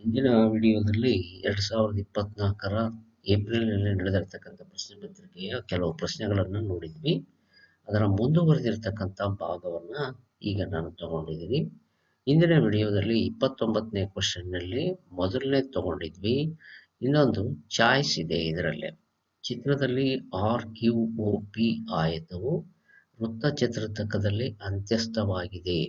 ಇಂದಿನ ವಿಡಿಯೋದಲ್ಲಿ ಎರಡು ಸಾವಿರದ ಇಪ್ಪತ್ನಾಲ್ಕರ ಏಪ್ರಿಲ್ನಲ್ಲಿ ನಡೆದಿರ್ತಕ್ಕಂಥ ಪ್ರಶ್ನೆ ಪತ್ರಿಕೆಯ ಕೆಲವು ಪ್ರಶ್ನೆಗಳನ್ನು ನೋಡಿದ್ವಿ. ಅದರ ಮುಂದುವರೆದಿರ್ತಕ್ಕಂಥ ಭಾಗವನ್ನು ಈಗ ನಾನು ತಗೊಂಡಿದ್ದೀನಿ. ಇಂದಿನ ವಿಡಿಯೋದಲ್ಲಿ ಇಪ್ಪತ್ತೊಂಬತ್ತನೇ ಕ್ವಶನ್ನಲ್ಲಿ ಮೊದಲನೇ ತಗೊಂಡಿದ್ವಿ. ಇನ್ನೊಂದು ಚಾಯ್ಸ್ ಇದೆ ಇದರಲ್ಲಿ. ಚಿತ್ರದಲ್ಲಿ ಆರ್ ಕ್ಯೂ ಒ ಪಿ ಆಯತವು ವೃತ್ತ ಚಿತ್ರತಕದಲ್ಲಿ ಅಂತ್ಯಸ್ಥವಾಗಿದೆ.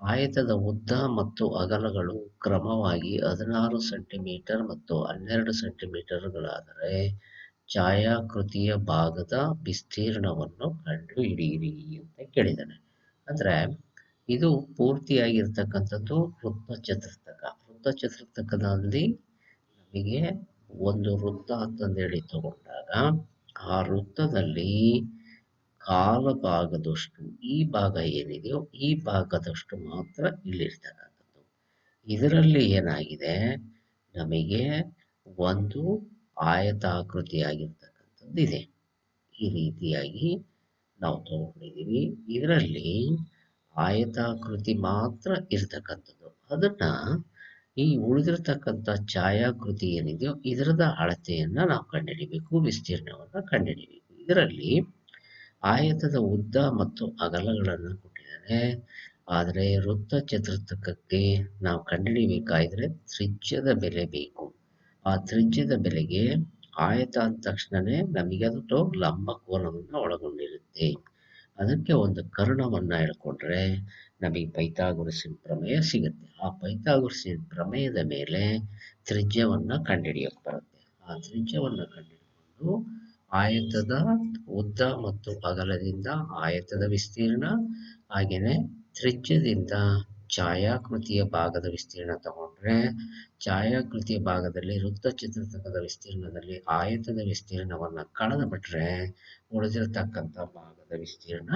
ಆಯತದ ಉದ್ದ ಮತ್ತು ಅಗಲಗಳು ಕ್ರಮವಾಗಿ ಹದಿನಾರು ಸೆಂಟಿಮೀಟರ್ ಮತ್ತು ಹನ್ನೆರಡು ಸೆಂಟಿಮೀಟರ್ಗಳಾದರೆ ಛಾಯಾಕೃತಿಯ ಭಾಗದ ವಿಸ್ತೀರ್ಣವನ್ನು ಕಂಡುಹಿಡಿಯಿರಿ ಅಂತ ಕೇಳಿದ್ದಾನೆ. ಅಂದರೆ ಇದು ಪೂರ್ತಿಯಾಗಿರ್ತಕ್ಕಂಥದ್ದು ವೃತ್ತ ಚತುರ್ಥಕ ವೃತ್ತ ಚತುರ್ಥಕದಲ್ಲಿ ನಮಗೆ ಒಂದು ವೃತ್ತ ಅಂತಂದೇಳಿ ತಗೊಂಡಾಗ ಆ ವೃತ್ತದಲ್ಲಿ ಕಾಲ ಭಾಗದಷ್ಟು ಈ ಭಾಗ ಏನಿದೆಯೋ ಈ ಭಾಗದಷ್ಟು ಮಾತ್ರ ಇಲ್ಲಿರ್ತಕ್ಕಂಥದ್ದು. ಇದರಲ್ಲಿ ಏನಾಗಿದೆ? ನಮಗೆ ಒಂದು ಆಯತಾಕೃತಿಯಾಗಿರ್ತಕ್ಕಂಥದ್ದು ಇದೆ. ಈ ರೀತಿಯಾಗಿ ನಾವು ತಗೊಂಡಿದ್ದೀವಿ. ಇದರಲ್ಲಿ ಆಯತಾಕೃತಿ ಮಾತ್ರ ಇರ್ತಕ್ಕಂಥದ್ದು. ಅದನ್ನ ಈ ಉಳಿದಿರ್ತಕ್ಕಂಥ ಛಾಯಾಕೃತಿ ಏನಿದೆಯೋ ಇದರದ ಅಳತೆಯನ್ನು ನಾವು ಕಂಡುಹಿಡಿಬೇಕು, ವಿಸ್ತೀರ್ಣವನ್ನು ಕಂಡುಹಿಡಿಬೇಕು. ಇದರಲ್ಲಿ ಆಯತದ ಉದ್ದ ಮತ್ತು ಅಗಲಗಳನ್ನು ಕೊಟ್ಟಿದ್ದಾರೆ ಆದರೆ ವೃತ್ತ ಚತುರ್ಥಕಕ್ಕೆ ನಾವು ಕಂಡುಹಿಡಿಬೇಕಾದ್ರೆ ತ್ರಿಜ್ಯದ ಬೆಲೆ ಬೇಕು. ಆ ತ್ರಿಜ್ಯದ ಬೆಲೆಗೆ ಆಯತ ಅಂದ ತಕ್ಷಣವೇ ನಮಗೆ ಅದು ಲಂಬ ಕೋನವನ್ನು ಒಳಗೊಂಡಿರುತ್ತೆ. ಅದಕ್ಕೆ ಒಂದು ಕರ್ಣವನ್ನ ಹೇಳ್ಕೊಂಡ್ರೆ ನಮಗೆ ಪೈಥಾಗೊರಸಿನ ಪ್ರಮೇಯ ಸಿಗುತ್ತೆ. ಆ ಪೈಥಾಗೊರಸಿನ ಪ್ರಮೇಯದ ಮೇಲೆ ತ್ರಿಜ್ಯವನ್ನು ಕಂಡುಹಿಡಿಯಕ್ಕೆ ಬರುತ್ತೆ. ಆ ತ್ರಿಜ್ಯವನ್ನ ಕಂಡುಹಿಡಿಕೊಂಡು ಆಯತದ ಉದ್ದ ಮತ್ತು ಅಗಲದಿಂದ ಆಯತದ ವಿಸ್ತೀರ್ಣ ಹಾಗೆಯೇ ತ್ರಿಜ್ಯದಿಂದ ಛಾಯಾಕೃತಿಯ ಭಾಗದ ವಿಸ್ತೀರ್ಣ ತಗೊಂಡ್ರೆ, ಛಾಯಾಕೃತಿಯ ಭಾಗದಲ್ಲಿ ವೃತ್ತ ಚಿತ್ರತಕದ ವಿಸ್ತೀರ್ಣದಲ್ಲಿ ಆಯತದ ವಿಸ್ತೀರ್ಣವನ್ನು ಕಳೆದು ಬಿಟ್ರೆ ಉಳಿದಿರತಕ್ಕಂಥ ಭಾಗದ ವಿಸ್ತೀರ್ಣ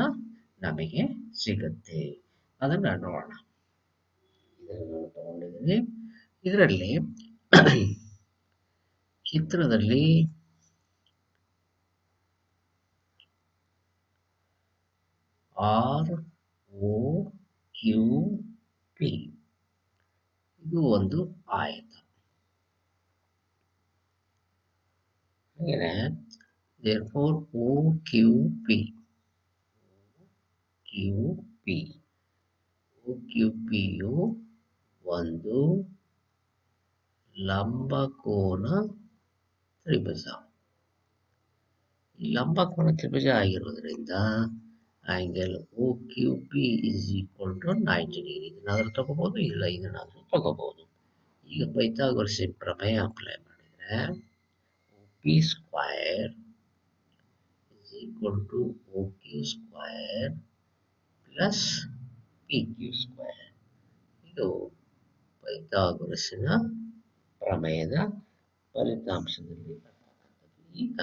ನಮಗೆ ಸಿಗುತ್ತೆ. ಅದನ್ನ ನೋಡೋಣ. ಇದನ್ನು ನಾನು ತಗೊಂಡಿದ್ದೀನಿ. ಇದರಲ್ಲಿ ಚಿತ್ರದಲ್ಲಿ ಆರ್ ಓ ಕ್ಯೂ ಪಿ ಇದು ಒಂದು ಆಯತ. There therefore O Q P Q P O Q PU ಒಂದು ಲಂಬಕೋನ ತ್ರಿಭುಜ. ಲಂಬಕೋನ ತ್ರಿಭುಜ ಆಗಿರೋದ್ರಿಂದ angle O Q P is equal to ninety degree ಇದನ್ನಾದರೂ ತಗೋಬೋದು, ಇಲ್ಲ ಇದನ್ನಾದರೂ ತಗೋಬೋದು. ಈಗ ಪೈಥಾಗೊರಸಿನ ಪ್ರಮೇಯ ಅಪ್ಲೈ ಮಾಡಿದರೆ O P square is equal to O Q square plus P Q square ಇದು ಪೈಥಾಗೋರಸಿನ ಪ್ರಮೇಯದ ಫಲಿತಾಂಶದಲ್ಲಿ ಈಗ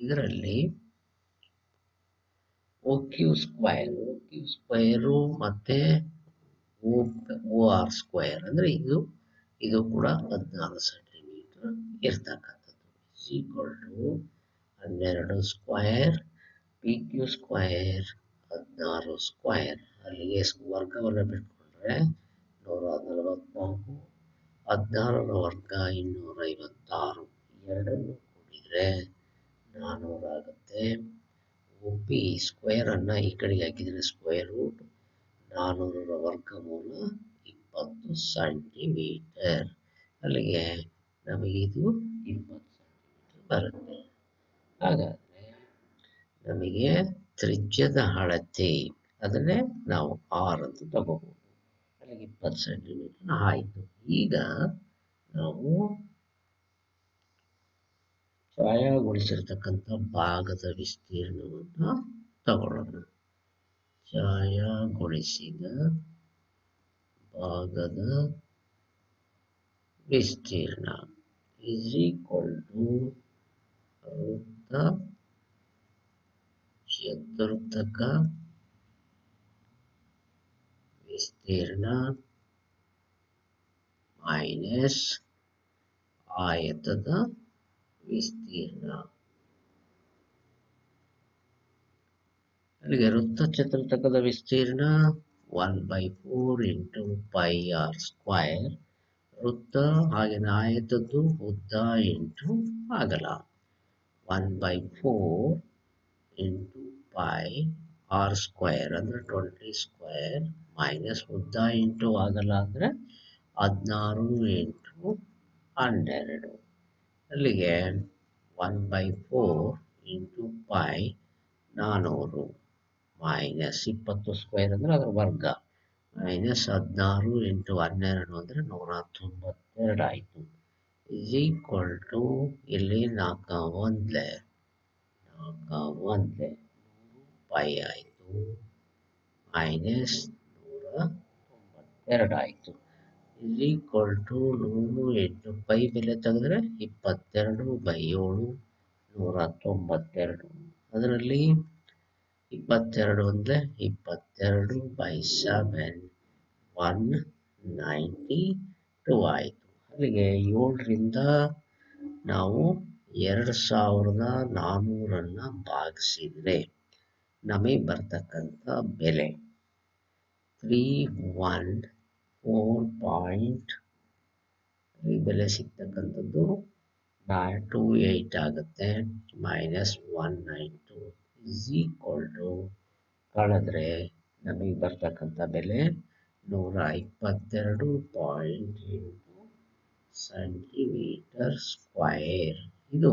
ಇದರಲ್ಲಿ O Q square O Q square ಮತ್ತು ಓ ಓ ಆರ್ ಸ್ಕ್ವೈರ್ ಅಂದರೆ ಇದು ಇದು ಕೂಡ ಹದಿನಾರು ಸೆಂಟಿಮೀಟರ್ ಇರ್ತಕ್ಕಂಥದ್ದು. ಈಕ್ವಲ್ ಟು ಹನ್ನೆರಡು ಸ್ಕ್ವಯರ್ ಪಿ ಕ್ಯೂ ಸ್ಕ್ವೈರ್, ಹದಿನಾರು ಸ್ಕ್ವೈರ್. ಅಲ್ಲಿಗೆ ವರ್ಗವನ್ನು ಬಿಟ್ಕೊಂಡ್ರೆ ನೂರ ನಲವತ್ತ್ನಾಲ್ಕು ಹದಿನಾರರ ವರ್ಗ ಇನ್ನೂರ ಐವತ್ತಾರು ಎರಡನ್ನು ಕೂಡಿದರೆ ನಾನ್ನೂರ ಆಗುತ್ತೆ ಒ ಪಿ ಸ್ಕ್ವೇರನ್ನು ಈ ಕಡೆಗೆ ಹಾಕಿದರೆ ಸ್ಕ್ವೇರ್ ರೂಟ್ ನಾನ್ನೂರರ ವರ್ಗಮೂಲ ಇಪ್ಪತ್ತು ಸೆಂಟಿಮೀಟರ್ ಅಲ್ಲಿಗೆ ನಮಗೆ ಇದು ಇಪ್ಪತ್ತು ಸೆಂಟಿಮೀಟರ್ ಬರುತ್ತೆ. ಹಾಗಾದರೆ ನಮಗೆ ತ್ರಿಜ್ಯದ ಅಳತೆ ಅದನ್ನೇ ನಾವು ಆರ್ ಅಂತ ತಗೋಬಹುದು. ಅಲ್ಲಿಗೆ ಇಪ್ಪತ್ತು ಸೆಂಟಿಮೀಟರ್ ಆಯಿತು. ಈಗ ನಾವು ಛಾಯಾಗೊಳಿಸಿರ್ತಕ್ಕಂಥ ಭಾಗದ ವಿಸ್ತೀರ್ಣವನ್ನು ತಗೊಳ್ಳೋಣ. ಛಾಯಾಗೊಳಿಸಿದ ಭಾಗದ ವಿಸ್ತೀರ್ಣ ಟು ವೃತ್ತ ಚತುರ್ಥಕ ವಿಸ್ತೀರ್ಣ ಮೈನಸ್ ಆಯತದ ವಿಸ್ತೀರ್ಣ ಅಲ್ಲಿಗೆ ವೃತ್ತ ಚತುರ್ಥಕದ ವಿಸ್ತೀರ್ಣ one by four into pi R square ವೃತ್ತ ಹಾಗೆನ ಆಯತದ್ದು ಉದ್ದ ಇಂಟು ಅಗಲ. One by four into pi R square ಅಂದರೆ ಟ್ವೆಂಟಿ ಸ್ಕ್ವೇರ್ ಮೈನಸ್ ಉದ್ದ ಇಂಟು ಅಗಲ ಅಂದರೆ ಹದಿನಾರು ಇಂಟು ಹನ್ನೆರಡು. ಅಲ್ಲಿಗೆ one by four into pi ನಾನ್ನೂರು ಮೈನಸ್ ಇಪ್ಪತ್ತು ಸ್ಕ್ವೇರ್ ಅಂದರೆ ಅದರ ವರ್ಗ. ಮೈನಸ್ ಹದಿನಾರು ಇಂಟು ಹನ್ನೆರಡು ಅಂದರೆ ನೂರ ತೊಂಬತ್ತೆರಡು ಆಯಿತು. ಇಸ್ ಈಕ್ವಲ್ ಟು ಇಲ್ಲಿ ನಾಲ್ಕು ಒಂದ್ಲೆ ನಾಲ್ಕು ಒಂದ್ಲೆ ನೂರು ಪೈ ಆಯಿತು. ಮೈನಸ್ ನೂರ ತೊಂಬತ್ತೆರಡು ಆಯಿತು. ಇಸ್ ಈಕ್ವಲ್ ಟು ನೂರು ಎಂಟು ಪೈ ಬೆಲೆ ತೆಗೆದ್ರೆ ಇಪ್ಪತ್ತೆರಡು ಬೈ ಏಳು ನೂರ ತೊಂಬತ್ತೆರಡು ಅದರಲ್ಲಿ ಇಪ್ಪತ್ತೆರಡು ಅಂದರೆ ಇಪ್ಪತ್ತೆರಡು by seven one ninety two ಆಯಿತು. ಅಲ್ಲಿಗೆ ಏಳರಿಂದ ನಾವು ಎರಡು ಸಾವಿರದ ನಾನ್ನೂರನ್ನು ಭಾಗಿಸಿದರೆ ನಮಗೆ ಬರ್ತಕ್ಕಂಥ ಬೆಲೆ ತ್ರೀ ಒನ್ ಫೋರ್ ಪಾಯಿಂಟ್ ಬೆಲೆ ಸಿಗ್ತಕ್ಕಂಥದ್ದು ನೈನ್ ಟು ಏಯ್ಟ್ ಆಗುತ್ತೆ minus one nine two is equal to ಕಳೆದ್ರೆ ನಮಗೆ ಬರ್ತಕ್ಕಂಥ ಬೆಲೆ ನೂರ ಇಪ್ಪತ್ತೆರಡು ಪಾಯಿಂಟ್ ಎಂಟು ಸೆಂಟಿಮೀಟರ್ ಸ್ಕ್ವೈರ್ ಇದು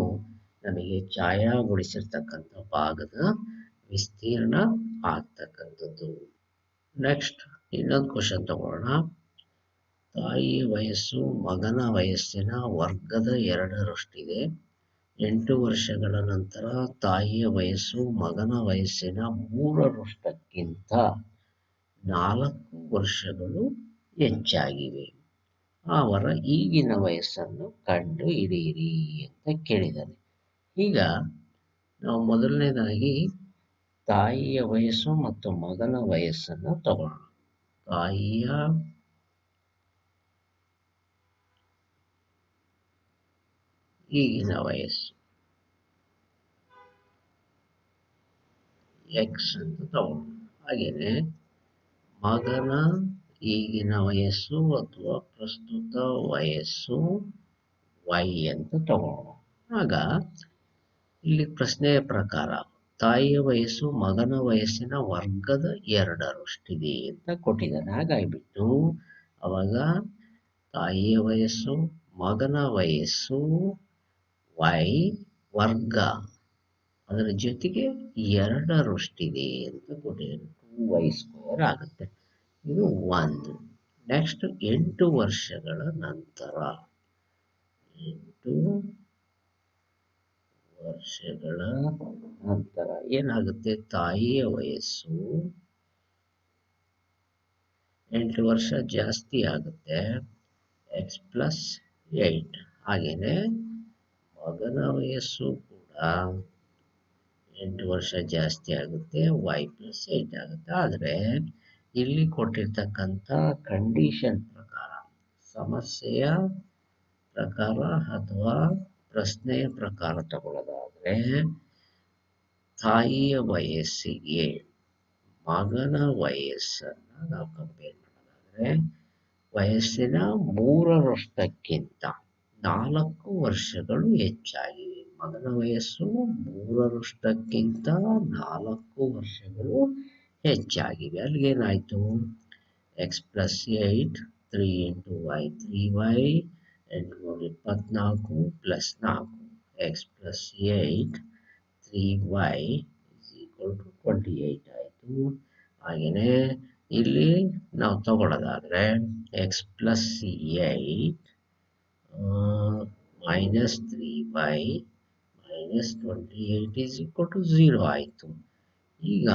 ನಮಗೆ ಛಾಯಾಗೊಳಿಸಿರ್ತಕ್ಕಂಥ ಭಾಗದ ವಿಸ್ತೀರ್ಣ ಆಗ್ತಕ್ಕಂಥದ್ದು. ನೆಕ್ಸ್ಟ್ ಇನ್ನೊಂದು ಕ್ವಶನ್ ತಗೊಳ್ಳೋಣ. ತಾಯಿಯ ವಯಸ್ಸು ಮಗನ ವಯಸ್ಸಿನ ವರ್ಗದ ಎರಡರಷ್ಟಿದೆ. ಎಂಟು ವರ್ಷಗಳ ನಂತರ ತಾಯಿಯ ವಯಸ್ಸು ಮಗನ ವಯಸ್ಸಿನ ಮೂರರಷ್ಟಕ್ಕಿಂತ ನಾಲ್ಕು ವರ್ಷಗಳು ಹೆಚ್ಚಾಗಿವೆ. ಅವರ ಈಗಿನ ವಯಸ್ಸನ್ನು ಕಂಡು ಹಿಡಿಯಿರಿ ಅಂತ ಕೇಳಿದ್ದಾನೆ. ಈಗ ನಾವು ಮೊದಲನೇದಾಗಿ ತಾಯಿಯ ವಯಸ್ಸು ಮತ್ತು ಮಗನ ವಯಸ್ಸನ್ನು ತಗೊಳ್ಳೋಣ. ತಾಯಿಯ ಈಗಿನ ವಯಸ್ಸು ಎಕ್ಸ್ ಅಂತ ತಗೊಳ್ಳೋಣ ಹಾಗೇನೆ ಮಗನ ಈಗಿನ ವಯಸ್ಸು ಅಥವಾ ಪ್ರಸ್ತುತ ವಯಸ್ಸು ವೈ ಅಂತ ತಗೊಳ್ಳೋಣ ಆಗ ಇಲ್ಲಿ ಪ್ರಶ್ನೆಯ ಪ್ರಕಾರ ತಾಯಿಯ ವಯಸ್ಸು ಮಗನ ವಯಸ್ಸಿನ ವರ್ಗದ ಎರಡರಷ್ಟಿದೆ ಅಂತ ಕೊಟ್ಟಿದ್ದಾನೆ. ಹಾಗಾಗಿಬಿಟ್ಟು ಅವಾಗ ತಾಯಿಯ ವಯಸ್ಸು, ಮಗನ ವಯಸ್ಸು, ವೈ ವರ್ಗ ಅದರ ಜೊತೆಗೆ ಎರಡರಷ್ಟಿದೆ ಅಂತ ಕೊಟ್ಟಿದ್ದಾನೆ. ಟೂ ವೈ ಸ್ಕ್ವೇರ್ ಆಗುತ್ತೆ. ಇದು ಒಂದು. ನೆಕ್ಸ್ಟ್ ಎಂಟು ವರ್ಷಗಳ ನಂತರ ಎಂಟು ವರ್ಷಗಳ ನಂತರ ಏನಾಗುತ್ತೆ? ತಾಯಿಯ ವಯಸ್ಸು ಎಂಟು ವರ್ಷ ಜಾಸ್ತಿ ಆಗುತ್ತೆ. ಎಕ್ಸ್ ಪ್ಲಸ್ ಏಯ್ಟ್ ಹಾಗೆಯೇ ಮಗನ ವಯಸ್ಸು ಕೂಡ ಎಂಟು ವರ್ಷ ಜಾಸ್ತಿ ಆಗುತ್ತೆ ವೈ ಪ್ಲಸ್ ಏಯ್ಟ್ ಆಗುತ್ತೆ. ಆದರೆ ಇಲ್ಲಿ ಕೊಟ್ಟಿರ್ತಕ್ಕಂಥ ಕಂಡೀಷನ್ ಪ್ರಕಾರ, ಸಮಸ್ಯೆಯ ಪ್ರಕಾರ ಅಥವಾ ಪ್ರಶ್ನೆಯ ಪ್ರಕಾರ ತಗೊಳ್ಳೋದಾದರೆ, ತಾಯಿಯ ವಯಸ್ಸಿಗೆ ಮಗನ ವಯಸ್ಸನ್ನ ನಾವು ಕಂಪೇರ್ ಮಾಡೋದಾದರೆ, ವಯಸ್ಸಿನ ಮೂರರಷ್ಟಕ್ಕಿಂತ ನಾಲ್ಕು ವರ್ಷಗಳು ಹೆಚ್ಚಾಗಿವೆ ಮಗನ ವಯಸ್ಸು ಮೂರರಷ್ಟಕ್ಕಿಂತ ನಾಲ್ಕು ವರ್ಷಗಳು ಹೆಚ್ಚಾಗಿವೆ. ಅಲ್ಲಿಗೇನಾಯಿತು? X plus eight three into Y three Y ಎಂಟು ಮೂರು ಇಪ್ಪತ್ನಾಲ್ಕು ಪ್ಲಸ್ ನಾಲ್ಕು X plus eight three Y is equal to twenty eight ಆಯಿತು. ಹಾಗೆಯೇ ಇಲ್ಲಿ ನಾವು ತಗೊಳ್ಳೋದಾದರೆ X plus eight minus three Y minus twenty eight is equal to zero ಆಯಿತು. ಈಗ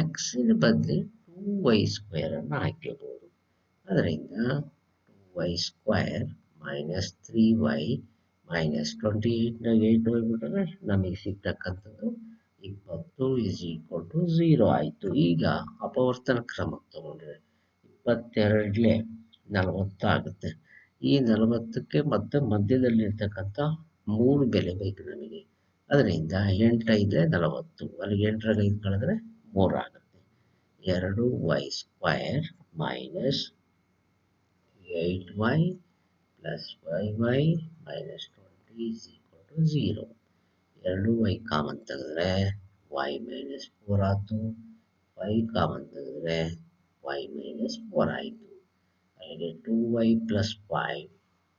ಎಕ್ಸಿನ ಬದಲು ಟೂ ವೈ ಸ್ಕ್ವೇರನ್ನು ಹಾಕಿರ್ಬೋದು ಅದರಿಂದ two Y square minus three Y minus twenty ಏಯ್ಟ್ನಾಗ eight ಹೋಗ್ಬಿಟ್ರೆ ನಮಗೆ ಸಿಗ್ತಕ್ಕಂಥದ್ದು ಇಪ್ಪತ್ತು ಇಸ್ ಈಕ್ವಲ್ ಟು ಝೀರೋ ಆಯಿತು. ಈಗ ಅಪವರ್ತನ ಕ್ರಮ ತಗೊಂಡ್ರೆ ಇಪ್ಪತ್ತೆರಡಲೇ ನಲವತ್ತಾಗುತ್ತೆ ಈ ನಲವತ್ತಕ್ಕೆ ಮತ್ತೆ ಮಧ್ಯದಲ್ಲಿರ್ತಕ್ಕಂಥ ಮೂರು ಬೆಲೆ ಬೇಕು ನಮಗೆ. ಅದರಿಂದ ಎಂಟೈದ್ರೆ ನಲವತ್ತು. ಅಲ್ಲಿಗೆ ಎಂಟರಾಗ ಐದು ಕಳೆದ್ರೆ ಮೂರು ಆಗುತ್ತೆ. ಎರಡು Y square minus eight Y plus yy minus 20 is equal to 0. Here do y common thagadre y minus 4 aatu. y common thagadre y minus 4 aitu. I get 2y plus 5.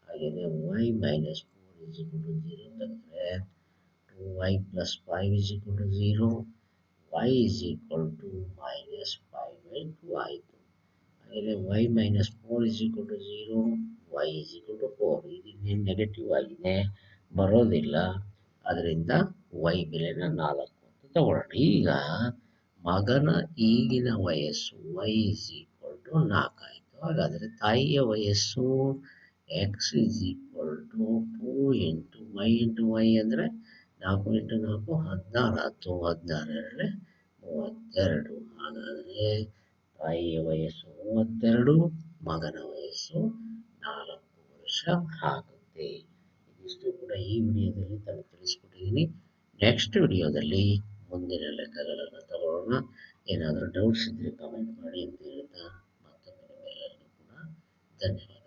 I get y minus 4 is equal to 0 thagadre 2y plus 5 is equal to 0. y is equal to minus 5 by 2 aitu. I get y minus 4 is equal to 0. Y is equal to four ಇದೇನು negative ಆಗಿದೆ? ಬರೋದಿಲ್ಲ. ಅದರಿಂದ Y ಬೆಲೆನ ನಾಲ್ಕು ಅಂತ ತಗೊಳ್ಳೋಣ ಈಗ ಮಗನ ಈಗಿನ ವಯಸ್ಸು ವೈ ಇಸ್ ಈಕ್ವಲ್ ಟು ನಾಲ್ಕಾಯಿತು ಹಾಗಾದರೆ ತಾಯಿಯ ವಯಸ್ಸು X is equal to two into Y into Y ಅಂದರೆ ನಾಲ್ಕು ಇಂಟು ನಾಲ್ಕು ಹದಿನಾರು ಹತ್ತು ಹದಿನಾರರಲ್ಲಿ ಮೂವತ್ತೆರಡು. ಹಾಗಾದರೆ ತಾಯಿಯ ವಯಸ್ಸು ಮೂವತ್ತೆರಡು, ಮಗನ ವಯಸ್ಸು ವರ್ಷ ಆಗುತ್ತೆ ಇದಿಷ್ಟು ಕೂಡ ಈ ವಿಡಿಯೋದಲ್ಲಿ ನಾನು ತಿಳಿಸ್ಕೊಟ್ಟಿದ್ದೀನಿ. ನೆಕ್ಸ್ಟ್ ವಿಡಿಯೋದಲ್ಲಿ ಮುಂದಿನ ಲೆಕ್ಕಗಳನ್ನು ತಗೊಳ್ಳೋಣ. ಏನಾದರೂ ಡೌಟ್ಸ್ ಇದ್ದರೆ ಕಮೆಂಟ್ ಮಾಡಿ ಅಂತ ಹೇಳ್ತಾ ಮತ್ತೊಮ್ಮೆ ನಿಮ್ಮೆಲ್ಲರಿಗೂ ಕೂಡ ಧನ್ಯವಾದ